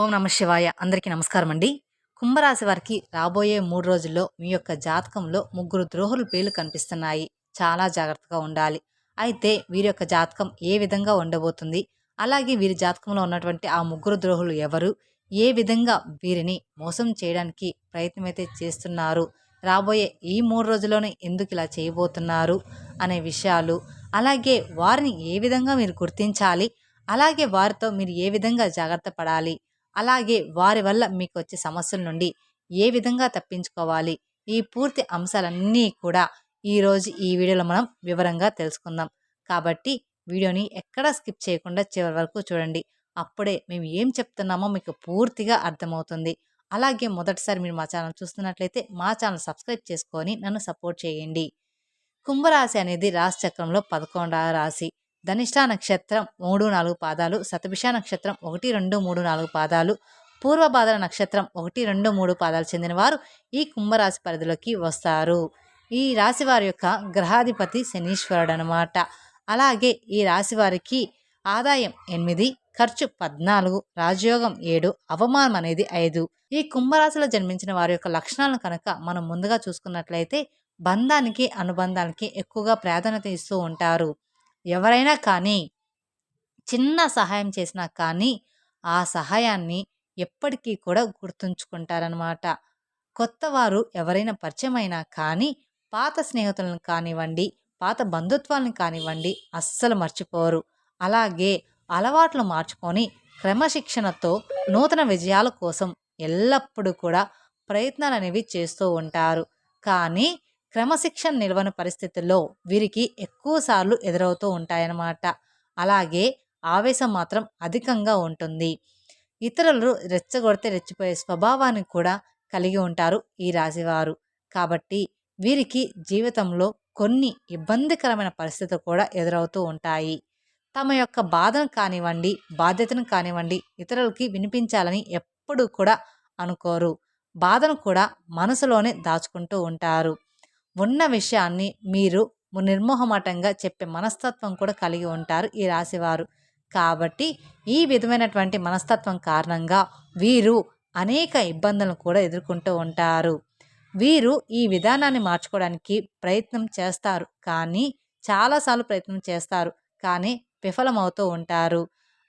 ఓం నమ శివాయ. అందరికీ నమస్కారం అండి కుంభరాశి వారికి రాబోయే మూడు రోజుల్లో మీ యొక్క జాతకంలో ముగ్గురు ద్రోహుల పేర్లు కనిపిస్తున్నాయి. చాలా జాగ్రత్తగా ఉండాలి. అయితే వీరి యొక్క జాతకం ఏ విధంగా ఉండబోతుంది? అలాగే వీరి జాతకంలో ఉన్నటువంటి ఆ ముగ్గురు ద్రోహులు ఎవరు? ఏ విధంగా వీరిని మోసం చేయడానికి ప్రయత్నమైతే చేస్తున్నారు? రాబోయే ఈ మూడు రోజుల్లోనే ఎందుకు ఇలా చేయబోతున్నారు? అనే విషయాలు అలాగే వారిని ఏ విధంగా మీరు గుర్తించాలి? అలాగే వారితో మీరు ఏ విధంగా జాగ్రత్త పడాలి? అలాగే వారి వల్ల మీకు వచ్చే సమస్యల నుండి ఏ విధంగా తప్పించుకోవాలి? ఈ పూర్తి అంశాలన్నీ కూడా ఈరోజు ఈ వీడియోలో మనం వివరంగా తెలుసుకుందాం. కాబట్టి వీడియోని ఎక్కడా స్కిప్ చేయకుండా చివరి వరకు చూడండి. అప్పుడే మేము ఏం చెప్తున్నామో మీకు పూర్తిగా అర్థమవుతుంది. అలాగే మొదటిసారి మీరు మా ఛానల్ చూస్తున్నట్లయితే మా ఛానల్ సబ్స్క్రైబ్ చేసుకొని నన్ను సపోర్ట్ చేయండి. కుంభరాశి అనేది రాశి చక్రంలో పదకొండవ రాశి. ధనిష్ట నక్షత్రం మూడు నాలుగు పాదాలు శతభిష నక్షత్రం ఒకటి రెండు మూడు నాలుగు పాదాలు పూర్వభాద్ర నక్షత్రం ఒకటి రెండు మూడు పాదాలు చెందినవారు ఈ కుంభరాశి పరిధిలోకి వస్తారు. ఈ రాశి వారి యొక్క గ్రహాధిపతి శనీశ్వరుడు అనమాట అలాగే ఈ రాశి వారికి ఆదాయం ఎనిమిది ఖర్చు పద్నాలుగు రాజయోగం ఏడు అవమానం అనేది ఐదు. ఈ కుంభరాశిలో జన్మించిన వారి యొక్క లక్షణాలను కనుక మనం ముందుగా చూసుకున్నట్లయితే బంధానికి అనుబంధానికి ఎక్కువగా ప్రాధాన్యత ఇస్తూ ఉంటారు. ఎవరైనా కానీ చిన్న సహాయం చేసినా కానీ ఆ సహాయాన్ని ఎప్పటికీ కూడా గుర్తుంచుకుంటారనమాట కొత్త వారు ఎవరైనా పరిచయమైనా కానీ పాత స్నేహితులను కానివ్వండి పాత బంధుత్వాలను కానివ్వండి అస్సలు మర్చిపోరు. అలాగే అలవాట్లు మార్చుకొని క్రమశిక్షణతో నూతన విజయాల కోసం ఎల్లప్పుడూ కూడా ప్రయత్నాలు అనేవి చేస్తూ ఉంటారు. కానీ క్రమశిక్షణ నిల్వన పరిస్థితుల్లో వీరికి ఎక్కువసార్లు ఎదురవుతూ ఉంటాయన్నమాట. అలాగే ఆవేశం మాత్రం అధికంగా ఉంటుంది. ఇతరులు రెచ్చగొడితే రెచ్చిపోయే స్వభావాన్ని కూడా కలిగి ఉంటారు ఈ రాశివారు. కాబట్టి వీరికి జీవితంలో కొన్ని ఇబ్బందికరమైన పరిస్థితులు కూడా ఎదురవుతూ ఉంటాయి. తమ యొక్క బాధను కానివ్వండి బాధ్యతను కానివ్వండి ఇతరులకి వినిపించాలని ఎప్పుడూ కూడా అనుకోరు. బాధను కూడా మనసులోనే దాచుకుంటూ ఉంటారు. ఉన్న విషయాన్ని మీరు నిర్మోహమాటంగా చెప్పే మనస్తత్వం కూడా కలిగి ఉంటారు ఈ రాశివారు. కాబట్టి ఈ విధమైనటువంటి మనస్తత్వం కారణంగా వీరు అనేక ఇబ్బందులను కూడా ఎదుర్కొంటూ ఉంటారు. వీరు ఈ విధానాన్ని మార్చుకోవడానికి ప్రయత్నం చేస్తారు. కానీ చాలాసార్లు ప్రయత్నం చేస్తారు. కానీ విఫలమవుతూ ఉంటారు.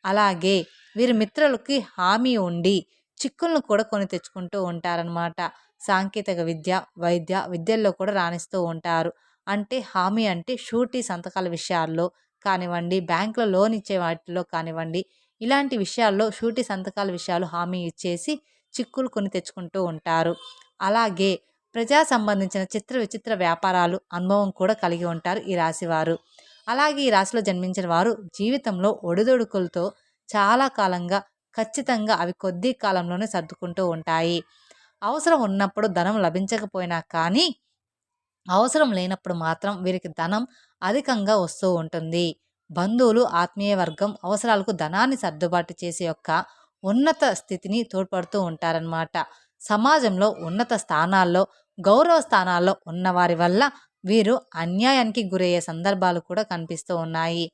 అలాగే వీరి మిత్రులకి హామీ ఉండి చిక్కులను కూడా కొని తెచ్చుకుంటూ ఉంటారనమాట సాంకేతిక విద్య వైద్య విద్యల్లో కూడా రాణిస్తూ ఉంటారు. అంటే హామీ అంటే షూరిటీ సంతకాల విషయాల్లో కానివ్వండి బ్యాంకులో లోన్ ఇచ్చే వాటిలో కానివ్వండి ఇలాంటి విషయాల్లో షూరిటీ సంతకాల విషయాలు హామీ ఇచ్చేసి చిక్కులు కొని తెచ్చుకుంటూ ఉంటారు. అలాగే ప్రజా సంబంధించిన చిత్ర విచిత్ర వ్యాపారాలు అనుభవం కూడా కలిగి ఉంటారు ఈ రాశివారు. అలాగే ఈ రాశిలో జన్మించిన వారు జీవితంలో ఒడిదొడుకులతో చాలా కాలంగా ఖచ్చితంగా అవి కొద్ది కాలంలోనే సర్దుకుంటూ ఉంటాయి. అవసరం ఉన్నప్పుడు ధనం లభించకపోయినా కానీ అవసరం లేనప్పుడు మాత్రం వీరికి ధనం అధికంగా వస్తూ ఉంటుంది. బంధువులు ఆత్మీయ వర్గం అవసరాలకు ధనాన్ని సర్దుబాటు చేసే యొక్క ఉన్నత స్థితిని తోడ్పడుతూ ఉంటారనమాట సమాజంలో ఉన్నత స్థానాల్లో గౌరవ స్థానాల్లో ఉన్నవారి వల్ల వీరు అన్యాయానికి గురయ్యే సందర్భాలు కూడా కనిపిస్తూ ఉన్నాయి.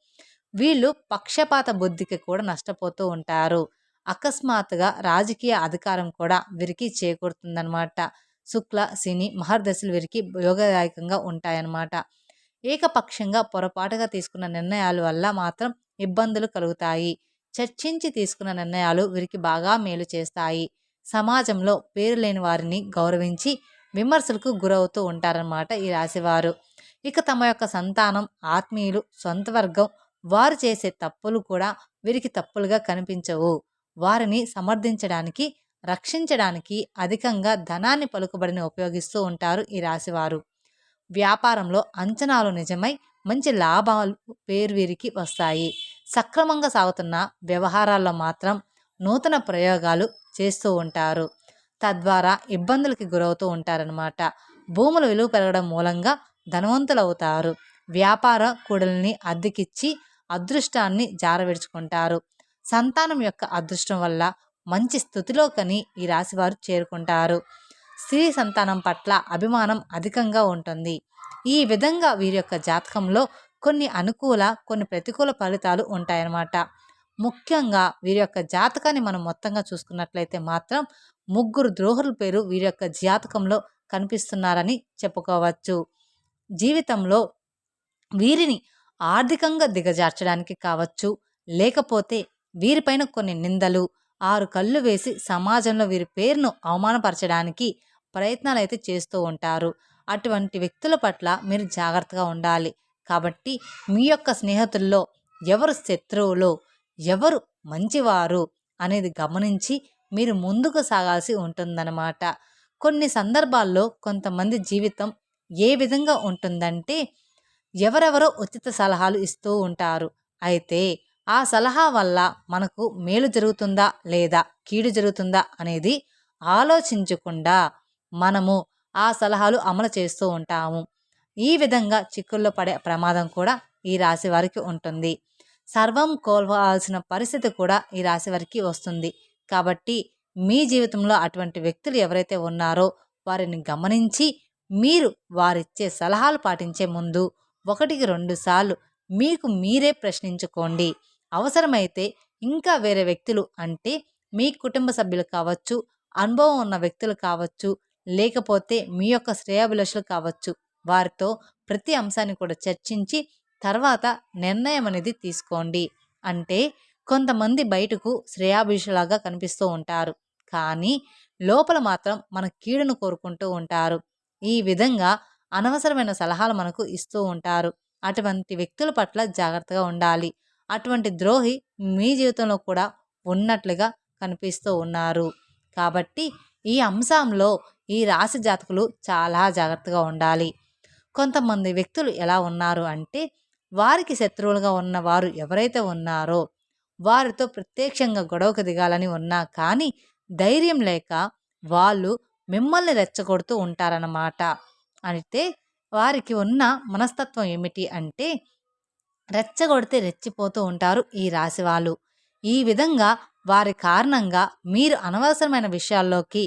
వీళ్ళు పక్షపాత బుద్ధికి కూడా నష్టపోతూ ఉంటారు. అకస్మాత్తుగా రాజకీయ అధికారం కూడా వీరికి చేకూరుతుందన్నమాట. శుక్ల శని మహర్దశలు వీరికి యోగదాయకంగా ఉంటాయన్నమాట. ఏకపక్షంగా పొరపాటుగా తీసుకున్న నిర్ణయాల వల్ల మాత్రం ఇబ్బందులు కలుగుతాయి. చర్చించి తీసుకున్న నిర్ణయాలు వీరికి బాగా మేలు చేస్తాయి. సమాజంలో పేరు లేని వారిని గౌరవించి విమర్శలకు గురవుతూ ఉంటారన్నమాట ఈ రాశివారు. ఇక తమ యొక్క సంతానం ఆత్మీయులు సొంత వర్గం వారు చేసే తప్పులు కూడా వీరికి తప్పులుగా కనిపించవు. వారిని సమర్థించడానికి రక్షించడానికి అధికంగా ధనాన్ని పలుకుబడిని ఉపయోగిస్తూ ఉంటారు ఈ రాశివారు. వ్యాపారంలో అంచనాలు నిజమై మంచి లాభాలు పేరు వీరికి వస్తాయి. సక్రమంగా సాగుతున్న వ్యవహారాల్లో మాత్రం నూతన ప్రయోగాలు చేస్తూ ఉంటారు. తద్వారా ఇబ్బందులకి గురవుతూ ఉంటారనమాట భూముల విలువ పెరగడం మూలంగా ధనవంతులవుతారు. వ్యాపార కూడల్ని అద్దెకిచ్చి అదృష్టాన్ని జారవిడుచుకుంటారు సంతానం యొక్క అదృష్టం వల్ల మంచి స్థుతిలో కని ఈ రాశివారు చేరుకుంటారు. స్త్రీ సంతానం పట్ల అభిమానం అధికంగా ఉంటుంది. ఈ విధంగా వీరి యొక్క జాతకంలో కొన్ని అనుకూల కొన్ని ప్రతికూల ఫలితాలు ఉంటాయన్నమాట. ముఖ్యంగా వీరి యొక్క జాతకాన్ని మనం మొత్తంగా చూసుకున్నట్లయితే మాత్రం ముగ్గురు ద్రోహుల పేరు వీరి యొక్క జాతకంలో కనిపిస్తున్నారని చెప్పుకోవచ్చు. జీవితంలో వీరిని ఆర్థికంగా దిగజార్చడానికి కావచ్చు లేకపోతే వీరిపైన కొన్ని నిందలు ఆరు కళ్ళు వేసి సమాజంలో వీరి పేరును అవమానపరచడానికి ప్రయత్నాలు అయితే చేస్తూ ఉంటారు. అటువంటి వ్యక్తుల పట్ల మీరు జాగ్రత్తగా ఉండాలి. కాబట్టి మీ యొక్క స్నేహితుల్లో ఎవరు శత్రువులు ఎవరు మంచివారు అనేది గమనించి మీరు ముందుకు సాగాల్సి ఉంటుందన్నమాట. కొన్ని సందర్భాల్లో కొంతమంది జీవితం ఏ విధంగా ఉంటుందంటే ఎవరెవరో ఉచిత సలహాలు ఇస్తూ ఉంటారు. అయితే ఆ సలహా వల్ల మనకు మేలు జరుగుతుందా లేదా కీడు జరుగుతుందా అనేది ఆలోచించకుండా మనము ఆ సలహాలు అమలు చేస్తూ ఉంటాము. ఈ విధంగా చిక్కుల్లో పడే ప్రమాదం కూడా ఈ రాశి వారికి ఉంటుంది. సర్వం కోల్పోవాల్సిన పరిస్థితి కూడా ఈ రాశి వారికి వస్తుంది. కాబట్టి మీ జీవితంలో అటువంటి వ్యక్తులు ఎవరైతే ఉన్నారో వారిని గమనించి మీరు వారిచ్చే సలహాలు పాటించే ముందు ఒకటికి రెండు సార్లు మీకు మీరే ప్రశ్నించుకోండి. అవసరమైతే ఇంకా వేరే వ్యక్తులు అంటే మీ కుటుంబ సభ్యులు కావచ్చు అనుభవం ఉన్న వ్యక్తులు కావచ్చు లేకపోతే మీ యొక్క శ్రేయాభిలాషులు కావచ్చు. వారితో ప్రతి అంశాన్ని కూడా చర్చించి తర్వాత నిర్ణయం అనేది తీసుకోండి. అంటే కొంతమంది బయటకు శ్రేయాభిషలాగా కనిపిస్తూ ఉంటారు. కానీ లోపల మాత్రం మన కీడును కోరుకుంటూ ఉంటారు. ఈ విధంగా అనవసరమైన సలహాలు మనకు ఇస్తూ ఉంటారు. అటువంటి వ్యక్తుల పట్ల జాగ్రత్తగా ఉండాలి. అటువంటి ద్రోహి మీ జీవితంలో కూడా ఉన్నట్లుగా కనిపిస్తూ ఉన్నారు. కాబట్టి ఈ అంశంలో ఈ రాశి జాతకులు చాలా జాగ్రత్తగా ఉండాలి. కొంతమంది వ్యక్తులు ఎలా ఉన్నారు అంటే వారికి శత్రువులుగా ఉన్నవారు ఎవరైతే ఉన్నారో వారితో ప్రత్యక్షంగా గొడవకు దిగాలని ఉన్నా కానీ ధైర్యం లేక వాళ్ళు మిమ్మల్ని రెచ్చగొడుతూ ఉంటారన్నమాట. అయితే వారికి ఉన్న మనస్తత్వం ఏమిటి అంటే రెచ్చగొడితే రెచ్చిపోతూ ఉంటారు ఈ రాశి వాళ్ళు. ఈ విధంగా వారి కారణంగా మీరు అనవసరమైన విషయాల్లోకి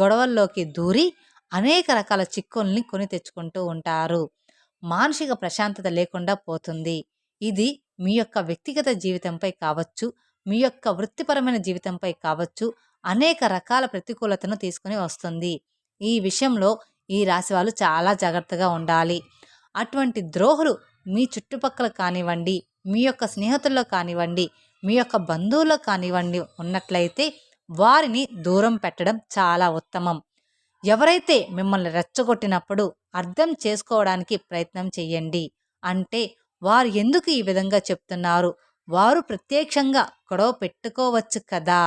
గొడవల్లోకి దూరి అనేక రకాల చిక్కుల్ని కొని తెచ్చుకుంటూ ఉంటారు. మానసిక ప్రశాంతత లేకుండా పోతుంది. ఇది మీ యొక్క వ్యక్తిగత జీవితంపై కావచ్చు మీ యొక్క వృత్తిపరమైన జీవితంపై కావచ్చు అనేక రకాల ప్రతికూలతను తీసుకుని వస్తుంది. ఈ విషయంలో ఈ రాశి వాళ్ళు చాలా జాగ్రత్తగా ఉండాలి. అటువంటి ద్రోహులు మీ చుట్టుపక్కల కానివ్వండి మీ యొక్క స్నేహితుల్లో కానివ్వండి మీ యొక్క బంధువుల్లో కానివ్వండి ఉన్నట్లయితే వారిని దూరం పెట్టడం చాలా ఉత్తమం. ఎవరైతే మిమ్మల్ని రెచ్చగొట్టినప్పుడు అర్థం చేసుకోవడానికి ప్రయత్నం చేయండి. అంటే వారు ఎందుకు ఈ విధంగా చెప్తున్నారు? వారు ప్రత్యక్షంగా గొడవ పెట్టుకోవచ్చు కదా?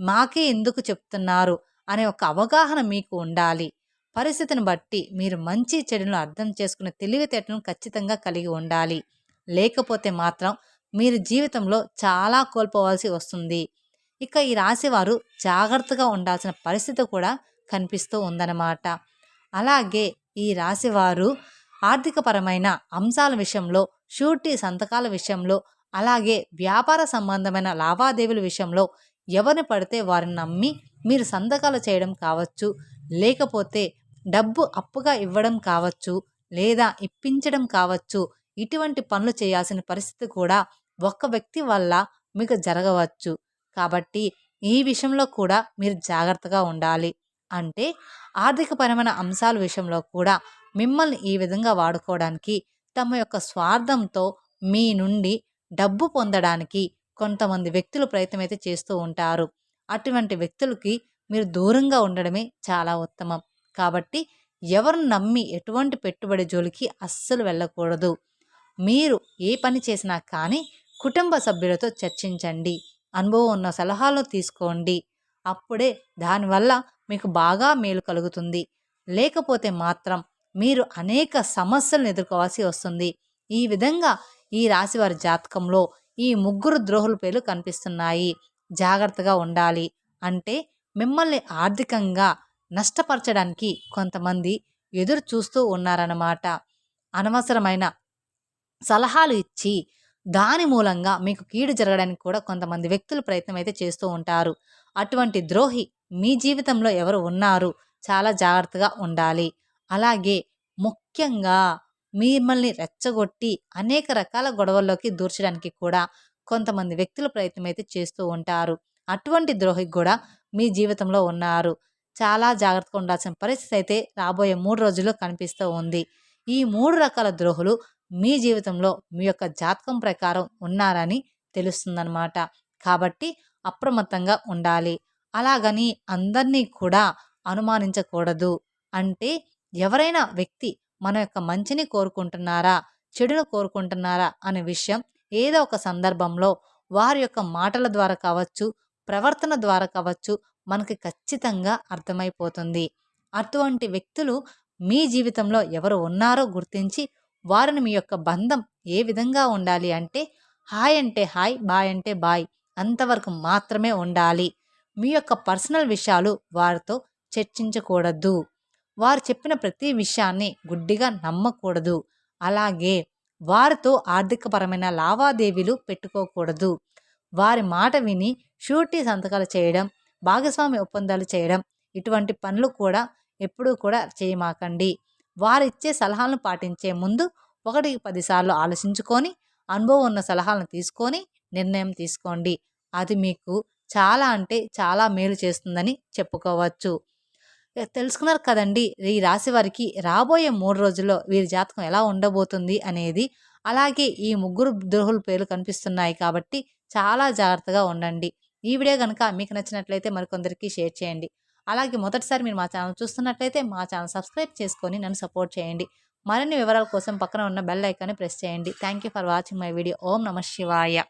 మాకే ఎందుకు చెప్తున్నారు? అనే ఒక అవగాహన మీకు ఉండాలి. పరిస్థితిని బట్టి మీరు మంచి చెడును అర్థం చేసుకునే తెలివితేటను ఖచ్చితంగా కలిగి ఉండాలి. లేకపోతే మాత్రం మీరు జీవితంలో చాలా కోల్పోవాల్సి వస్తుంది. ఇక ఈ రాశివారు జాగ్రత్తగా ఉండాల్సిన పరిస్థితి కూడా కనిపిస్తూ ఉందన్నమాట. అలాగే ఈ రాశివారు ఆర్థికపరమైన అంశాల విషయంలో షూరిటీ సంతకాల విషయంలో అలాగే వ్యాపార సంబంధమైన లావాదేవీల విషయంలో ఎవరిని పడితే వారిని నమ్మి మీరు సంతకాలు చేయడం కావచ్చు. లేకపోతే డబ్బు అప్పుగా ఇవ్వడం కావచ్చు లేదా ఇప్పించడం కావచ్చు ఇటువంటి పనులు చేయాల్సిన పరిస్థితి కూడా ఒక్క వ్యక్తి వల్ల మీకు జరగవచ్చు. కాబట్టి ఈ విషయంలో కూడా మీరు జాగ్రత్తగా ఉండాలి. అంటే ఆర్థికపరమైన అంశాల విషయంలో కూడా మిమ్మల్ని ఈ విధంగా వాడుకోవడానికి తమ యొక్క స్వార్థంతో మీ నుండి డబ్బు పొందడానికి కొంతమంది వ్యక్తులు ప్రయత్నం అయితే చేస్తూ ఉంటారు. అటువంటి వ్యక్తులకి మీరు దూరంగా ఉండడమే చాలా ఉత్తమం. కాబట్టి ఎవరిని నమ్మి ఎటువంటి పెట్టుబడి జోలికి అస్సలు వెళ్ళకూడదు. మీరు ఏ పని చేసినా కానీ కుటుంబ సభ్యులతో చర్చించండి. అనుభవం ఉన్న సలహాలను తీసుకోండి. అప్పుడే దానివల్ల మీకు బాగా మేలు కలుగుతుంది. లేకపోతే మాత్రం మీరు అనేక సమస్యలను ఎదుర్కోవాల్సి వస్తుంది. ఈ విధంగా ఈ రాశివారి జాతకంలో ఈ ముగ్గురు ద్రోహుల పేర్లు కనిపిస్తున్నాయి. జాగ్రత్తగా ఉండాలి. అంటే మిమ్మల్ని ఆర్థికంగా నష్టపరచడానికి కొంతమంది ఎదురు చూస్తూ ఉన్నారన్నమాట. అనవసరమైన సలహాలు ఇచ్చి దాని మూలంగా మీకు కీడు జరగడానికి కూడా కొంతమంది వ్యక్తులు ప్రయత్నం అయితే చేస్తూ ఉంటారు. అటువంటి ద్రోహి మీ జీవితంలో ఎవరు ఉన్నారు? చాలా జాగ్రత్తగా ఉండాలి. అలాగే ముఖ్యంగా మిమ్మల్ని రెచ్చగొట్టి అనేక రకాల గొడవల్లోకి దూర్చడానికి కూడా కొంతమంది వ్యక్తుల ప్రయత్నం అయితే చేస్తూ ఉంటారు. అటువంటి ద్రోహి కూడా మీ జీవితంలో ఉన్నారు. చాలా జాగ్రత్తగా ఉండాల్సిన పరిస్థితి అయితే రాబోయే మూడు రోజుల్లో కనిపిస్తూ ఉంది. ఈ మూడు రకాల ద్రోహులు మీ జీవితంలో మీ యొక్క జాతకం ప్రకారం ఉన్నారని తెలుస్తుందన్నమాట. కాబట్టి అప్రమత్తంగా ఉండాలి. అలాగని అందరినీ కూడా అనుమానించకూడదు. అంటే ఎవరైనా వ్యక్తి మన యొక్క మంచిని కోరుకుంటున్నారా చెడును కోరుకుంటున్నారా అనే విషయం ఏదో ఒక సందర్భంలో వారి యొక్క మాటల ద్వారా కావచ్చు ప్రవర్తన ద్వారా కావచ్చు మనకి ఖచ్చితంగా అర్థమైపోతుంది. అటువంటి వ్యక్తులు మీ జీవితంలో ఎవరు ఉన్నారో గుర్తించి వారిని మీ యొక్క బంధం ఏ విధంగా ఉండాలి అంటే హాయ్ అంటే హాయ్ బాయ్ అంటే బాయ్ అంతవరకు మాత్రమే ఉండాలి. మీ యొక్క పర్సనల్ విషయాలు వారితో చర్చించకూడదు. వారు చెప్పిన ప్రతి విషయాన్ని గుడ్డిగా నమ్మకూడదు. అలాగే వారితో ఆర్థికపరమైన లావాదేవీలు పెట్టుకోకూడదు. వారి మాట విని షూరిటీ సంతకాలు చేయడం భాగస్వామి ఒప్పందాలు చేయడం ఇటువంటి పనులు కూడా ఎప్పుడూ కూడా చేయమాకండి. వారిచ్చే సలహాలను పాటించే ముందు ఒకటికి పదిసార్లు ఆలోచించుకొని అనుభవం ఉన్న సలహాలను తీసుకొని నిర్ణయం తీసుకోండి. అది మీకు చాలా అంటే చాలా మేలు చేస్తుందని చెప్పుకోవచ్చు. తెలుసుకున్నారు కదండి ఈ రాశి వారికి రాబోయే మూడు రోజుల్లో వీరి జాతకం ఎలా ఉండబోతుంది అనేది. అలాగే ఈ ముగ్గురు ద్రోహుల పేర్లు కనిపిస్తున్నాయి కాబట్టి చాలా జాగ్రత్తగా ఉండండి. ఈ వీడియో కనుక మీకు నచ్చినట్లయితే మరికొందరికి షేర్ చేయండి. అలాగే మొదటిసారి మీరు మా ఛానల్ చూస్తున్నట్లయితే మా ఛానల్ సబ్స్క్రైబ్ చేసుకొని నన్ను సపోర్ట్ చేయండి. మరిన్ని వివరాల కోసం పక్కన ఉన్న బెల్ ఐకాన్ని ప్రెస్ చేయండి. Thank you for watching my video. ఓం నమ శివాయ.